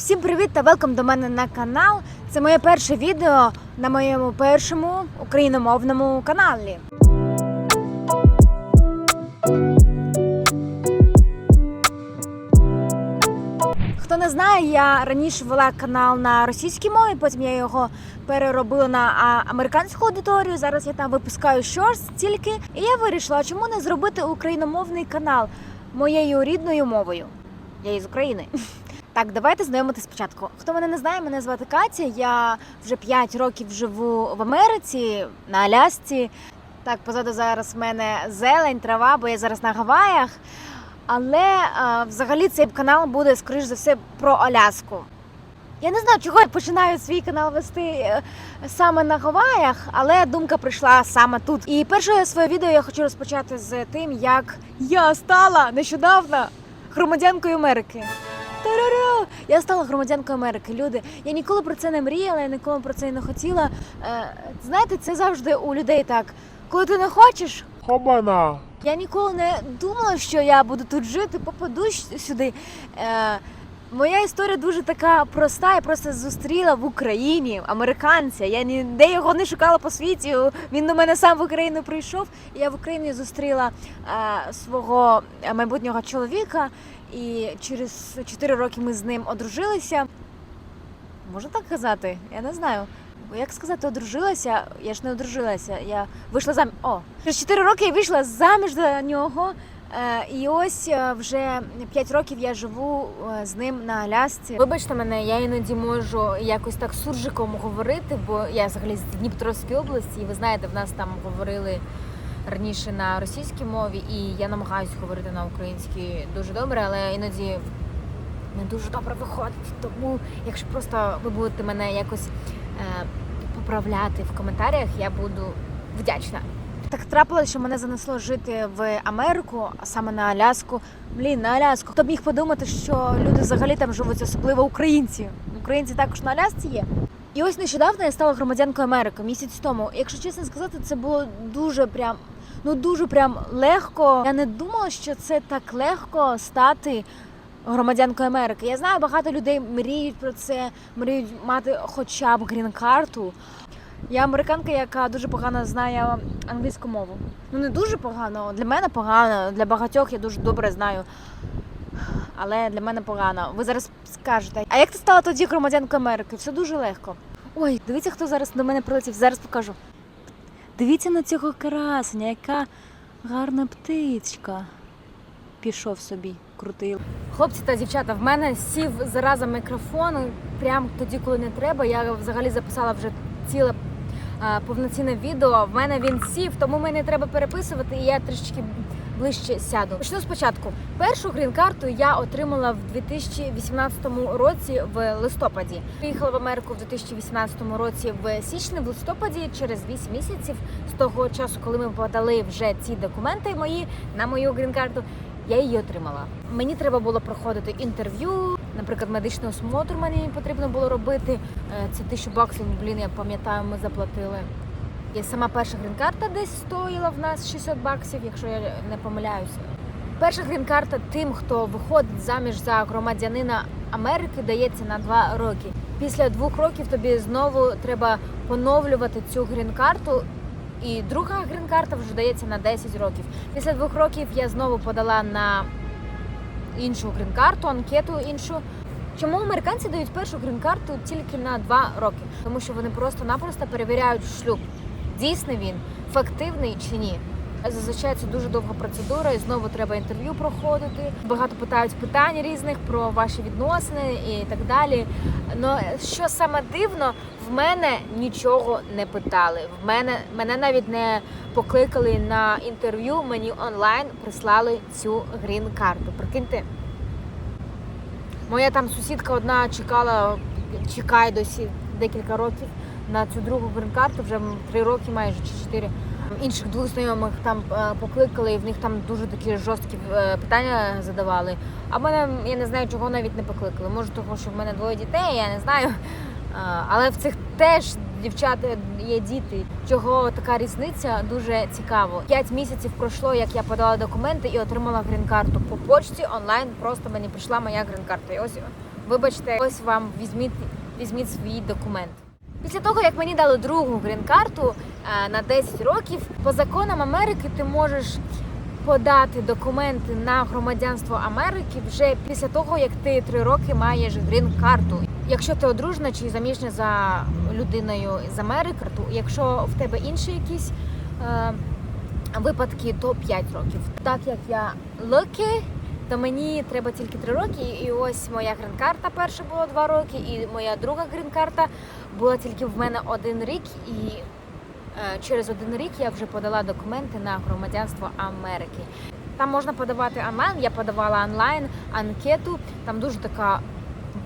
Всім привіт та велком до мене на канал. Це моє перше відео на моєму першому україномовному каналі. Хто не знає, я раніше вела канал на російській мові, потім я його переробила на американську аудиторію. Зараз я там випускаю щось тільки. І я вирішила, чому не зробити україномовний канал моєю рідною мовою. Я із України. Так, давайте знайомити спочатку. Хто мене не знає, мене звати Катя. Я вже 5 років живу в Америці на Алясці. Так, позаду зараз в мене зелень, трава, бо я зараз на Гаваях. Але а, взагалі цей канал буде, скоріш за все, про Аляску. Я не знаю, чого я починаю свій канал вести е, саме на Гаваях, але думка прийшла саме тут. І перше своє відео я хочу розпочати з тим, як я стала нещодавно громадянкою Америки. Тарару! Я стала громадянкою Америки. Люди, я ніколи про це не мріяла, я ніколи про це і не хотіла. Е, знаєте, це завжди у людей так. Коли ти не хочеш, Хобана! я ніколи не думала, що я буду тут жити, попаду сюди. Е, моя історія дуже така проста. Я просто зустріла в Україні американця. Я ніде його не шукала по світі. Він до мене сам в Україну прийшов. І я в Україні зустріла е, свого майбутнього чоловіка. І через 4 роки ми з ним одружилися. Можна так казати? Я не знаю. Як сказати, одружилася? Я ж не одружилася. Я вийшла заміж. О, через 4 роки я вийшла заміж за нього. Е, І ось е, вже 5 років я живу е, з ним на Алясці. Вибачте мене, я іноді можу якось так суржиком говорити, бо я взагалі з Дніпровської області, і ви знаєте, в нас там говорили раніше на російській мові, і я намагаюся говорити на українській дуже добре, але іноді не дуже добре виходить. Тому, якщо просто ви будете мене якось е, поправляти в коментарях, я буду вдячна. Так трапилося, що мене занесло жити в Америку, а саме на Аляску. Блін, на Аляску. Хто б міг подумати, що люди взагалі там живуть, особливо українці. Українці також на Алясці є. І ось нещодавно я стала громадянкою Америки місяць тому. Якщо чесно сказати, це було дуже прям. Ну дуже прям легко. Я не думала, що це так легко стати громадянкою Америки. Я знаю, багато людей мріють про це, мріють мати хоча б грін-карту. Я американка, яка дуже погано знає англійську мову. Ну не дуже погано. Для мене погано, для багатьох я дуже добре знаю. Але для мене погано. Ви зараз скажете, а як ти стала тоді громадянкою Америки? Все дуже легко. Ой, дивіться, хто зараз до мене прилетів. Зараз покажу. Дивіться на цього красення, яка гарна птичка. Пішов собі, крутий. Хлопці та дівчата, в мене сів зараза мікрофон прямо тоді, коли не треба. Я взагалі записала вже ціле повноцінне відео. В мене він сів, тому мені треба переписувати, і я трішечки ближче сяду. Почну спочатку. Першу грін-карту я отримала в 2018 році в листопаді. Приїхала в Америку в 2018 році в січні, в листопаді, через 8 місяців з того часу, коли ми подали вже ці документи мої на мою грін-карту. Я її отримала. Мені треба було проходити інтерв'ю, наприклад, медичний осмотр мені потрібно було робити. Е, Це тисячу баксів, блін, я пам'ятаю, ми заплатили. І сама перша грін-карта десь стоїла в нас 600 баксів, якщо я не помиляюся. Перша грін-карта тим, хто виходить заміж за громадянина Америки, дається на два роки. Після двох років тобі знову треба поновлювати цю грін-карту. І друга грін-карта вже дається на 10 років. Після двох років я знову подала на іншу грін-карту, анкету іншу. Чому американці дають першу грін-карту тільки на два роки? Тому що вони просто-напросто перевіряють шлюб. Дійсний він, фактивний чи ні. Зазвичай це дуже довга процедура, і знову треба інтерв'ю проходити. Багато питають питань різних про ваші відносини і так далі. Ну що саме дивно, в мене нічого не питали. В мене мене навіть не покликали на інтерв'ю. Мені онлайн прислали цю грін-карту. Прикиньте. Моя там сусідка одна чекала, чекає досі декілька років на цю другу грін-карту, вже три роки майже чи чотири. Інших двох знайомих там е, покликали, і в них там дуже такі жорсткі е, питання задавали. А мене я не знаю, чого навіть не покликали. Може, того, що в мене двоє дітей, я не знаю. Але в цих теж дівчата є діти. Чого така різниця дуже цікаво. П'ять місяців пройшло, як я подала документи і отримала грін-карту по почті онлайн. Просто мені прийшла моя грін-карта. І ось Вибачте, ось вам візьміть, візьміть свій документ. Після того, як мені дали другу грін-карту е, на 10 років, по законам Америки ти можеш подати документи на громадянство Америки вже після того, як ти три роки маєш грін-карту. Якщо ти одружена чи заміжня за людиною з Америки, то якщо в тебе інші якісь е, випадки, то 5 років. Так як я lucky, то мені треба тільки 3 роки. І ось моя грін-карта перша була 2 роки, і моя друга грін-карта була тільки в мене один рік. І е, через один рік я вже подала документи на громадянство Америки. Там можна подавати онлайн. Я подавала онлайн анкету. Там дуже така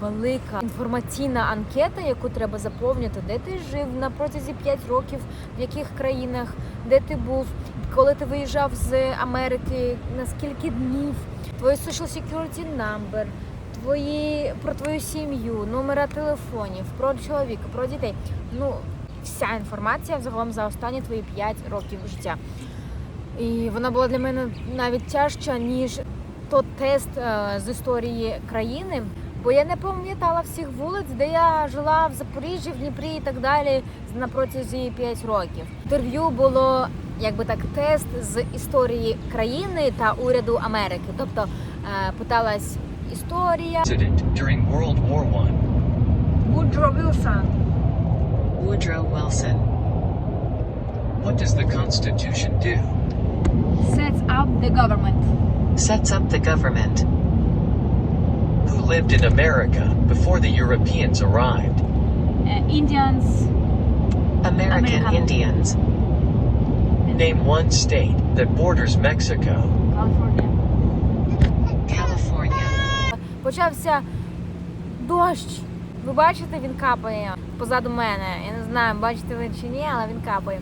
велика інформаційна анкета, яку треба заповнити, де ти жив на протязі 5 років, в яких країнах, де ти був, коли ти виїжджав з Америки, на скільки днів, твоє social security number, твої про твою сім'ю, номера телефонів, про чоловіка, про дітей. Ну, вся інформація взагалом за останні твої 5 років життя. І вона була для мене навіть тяжча, ніж той тест е, з історії країни. Бо я не пам'ятала всіх вулиць, де я жила в Запоріжжі, в Дніпрі і так далі на протязі 5 років. Інтерв'ю було якби так тест з історії країни та уряду Америки. Тобто е, питалась історія. President during World War I. Вудро Вілсон. Woodrow Wilson. What does the Constitution do? Sets up the government. Sets up the government. Who lived in America before the Europeans arrived? Indians. American American. Indians. Name one state that borders Mexico. California. California. Почався дощ. Ви бачите, він капає позаду мене. Я не знаю, бачите ви чи ні, але він капає.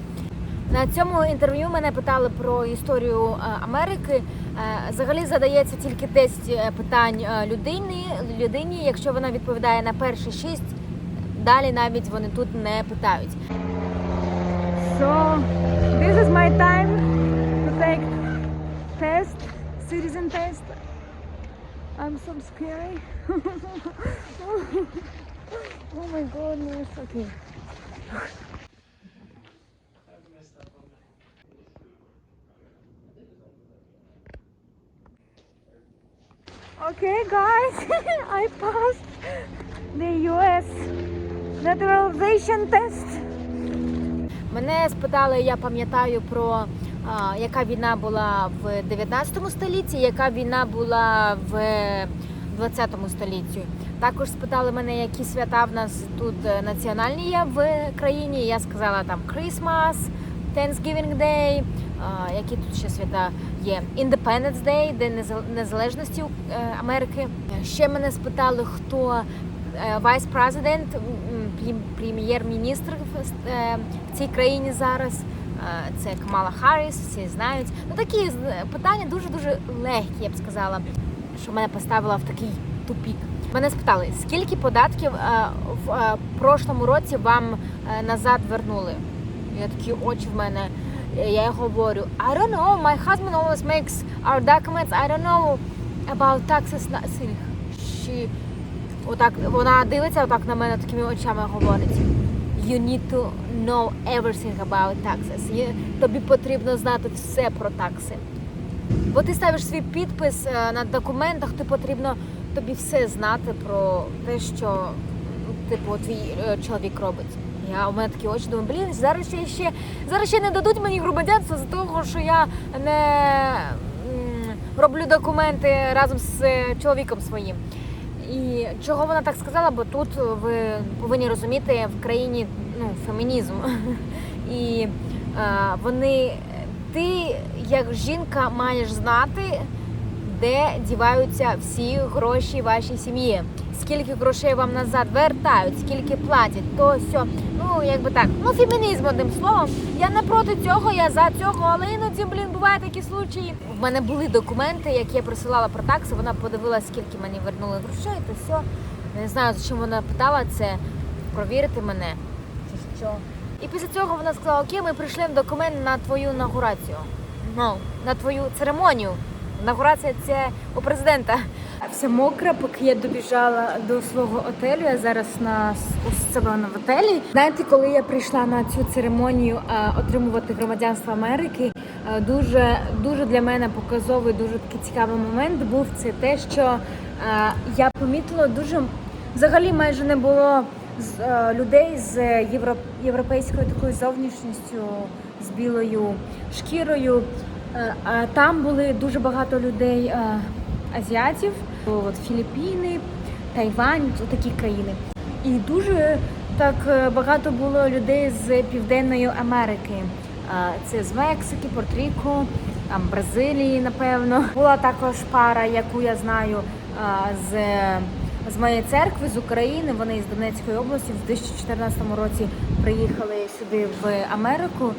На цьому інтерв'ю мене питали про історію е, Америки. Е, Взагалі задається тільки 10 е, питань людині, людині. Якщо вона відповідає на перші 6, далі навіть вони тут не питають. So this is my time to take test, citizen test. I'm so scary. oh my goodness. Okay. Okay, guys, I passed the US naturalization test. Мене спитали, я пам'ятаю про а, яка війна була в 19 столітті, яка війна була в 20 столітті. Також спитали мене, які свята в нас тут е, національні є в країні. Я сказала там Christmas, Thanksgiving Day, які тут ще свята є. Independence Day, День Незал- Незалежності е, Америки. Ще мене спитали, хто вайс-президент, прем'єр-міністр е, в цій країні зараз. Е, Це Камала Харріс, всі знають. Ну такі питання дуже дуже легкі, я б сказала, що мене поставила в такий тупік. Мене спитали, скільки податків е, в е, прошлому році вам е, назад вернули? Я такі очі в мене. Е, Я говорю, I don't know, my husband always makes our documents, I don't know about taxes. She Отак вона дивиться отак на мене такими очами говорить. You need to know everything about taxes. Тобі потрібно знати все про такси. Бо ти ставиш свій підпис е, на документах, ти потрібно тобі все знати про те, що ну, типу твій е, чоловік робить. Я у мене такі очі думаю, блін, зараз ще ще зараз ще не дадуть мені громадянство за того, що я не роблю документи разом з е, чоловіком своїм. І чого вона так сказала? Бо тут ви повинні розуміти в країні ну, фемінізм. І е, вони, ти як жінка маєш знати, де діваються всі гроші вашій сім'ї. Скільки грошей вам назад вертають, скільки платять, то все. Ну, якби так. Ну, фемінізм, одним словом. Я не проти цього, я за цього, але іноді, блін, бувають такі случаї. В мене були документи, які я присилала про такси. Вона подивилася, скільки мені вернули грошей, то все. Не знаю, за чим вона питала це, провірити мене чи що. І після цього вона сказала: Окей, ми прийшли документ на твою інаугурацію. Ну, на твою церемонію. Інаугурація це у президента. Вся мокра, поки я добіжала до свого отелю. Я зараз на у себе на готелі. Знаєте, коли я прийшла на цю церемонію е, отримувати громадянство Америки, е, дуже дуже для мене показовий, дуже такий цікавий момент був це те, що е, я помітила дуже взагалі майже не було з, е, людей з євро, європейською такою зовнішністю, з білою шкірою. А там були дуже багато людей азіатів, от Філіппіни, Тайвань, такі країни. І дуже так е, багато було людей з Південної Америки. Це з Мексики, Порто-Ріко, там Бразилії, напевно. Була також пара, яку я знаю з, з моєї церкви з України. Вони з Донецької області в 2014 році приїхали сюди в Америку.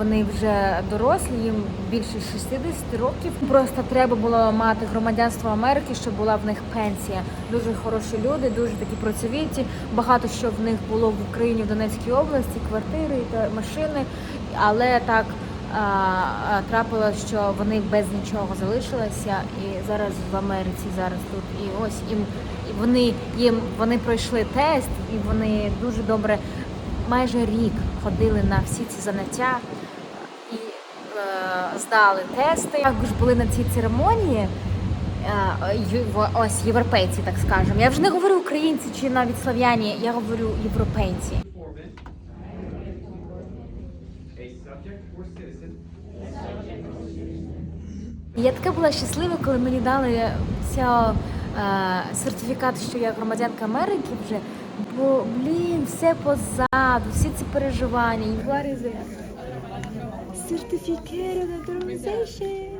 Вони вже дорослі, їм більше 60 років. Просто треба було мати громадянство Америки, щоб була в них пенсія. Дуже хороші люди, дуже такі працьовиті. Багато що в них було в Україні в Донецькій області, квартири та машини. Але так трапилось, що вони без нічого залишилися, і зараз в Америці зараз тут. І ось їм вони їм вони пройшли тест, і вони дуже добре майже рік ходили на всі ці заняття здали тести. Також були на цій церемонії. е, Ось європейці, так скажемо. Я вже не говорю українці чи навіть слав'яні, я говорю європейці. Я така була щаслива, коли мені дали ця, е, сертифікат, що я громадянка Америки вже. Бо, блін, все позаду, всі ці переживання. І What is it? Certificate of naturalization.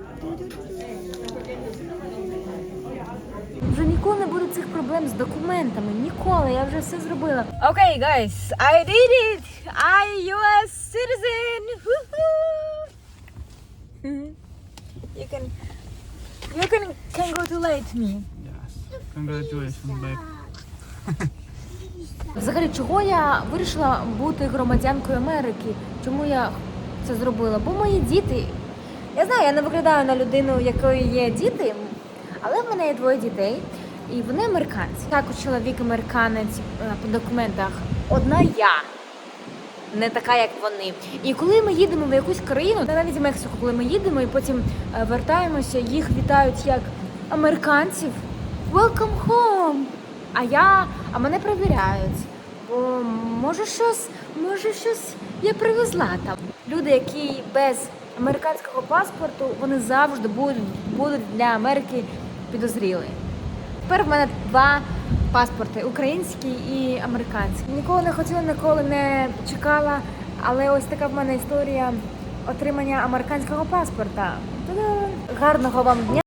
Вже ніколи не буде цих проблем з документами. Ніколи, я вже все зробила. Okay, guys, I did it! I US citizen! You can, you can congratulate me. Yes. Congratulations, babe. Взагалі, чого я вирішила бути громадянкою Америки? Чому я це зробила? Бо мої діти. Я знаю, я не виглядаю на людину, якої є діти, але в мене є двоє дітей, і вони американці. Також чоловік американець е, по документах. Одна я. Не така, як вони. І коли ми їдемо в якусь країну, навіть в Мексику, коли ми їдемо і потім е, вертаємося, їх вітають як американців. Welcome home! А я, а мене перевіряють. Бо може щось, може щось я привезла там. Люди, які без американського паспорту, вони завжди будуть, будуть для Америки підозріли. Тепер в мене два паспорти український і американський. Ніколи не хотіла, ніколи не чекала, але ось така в мене історія отримання американського паспорта. Та-дам! Гарного вам дня!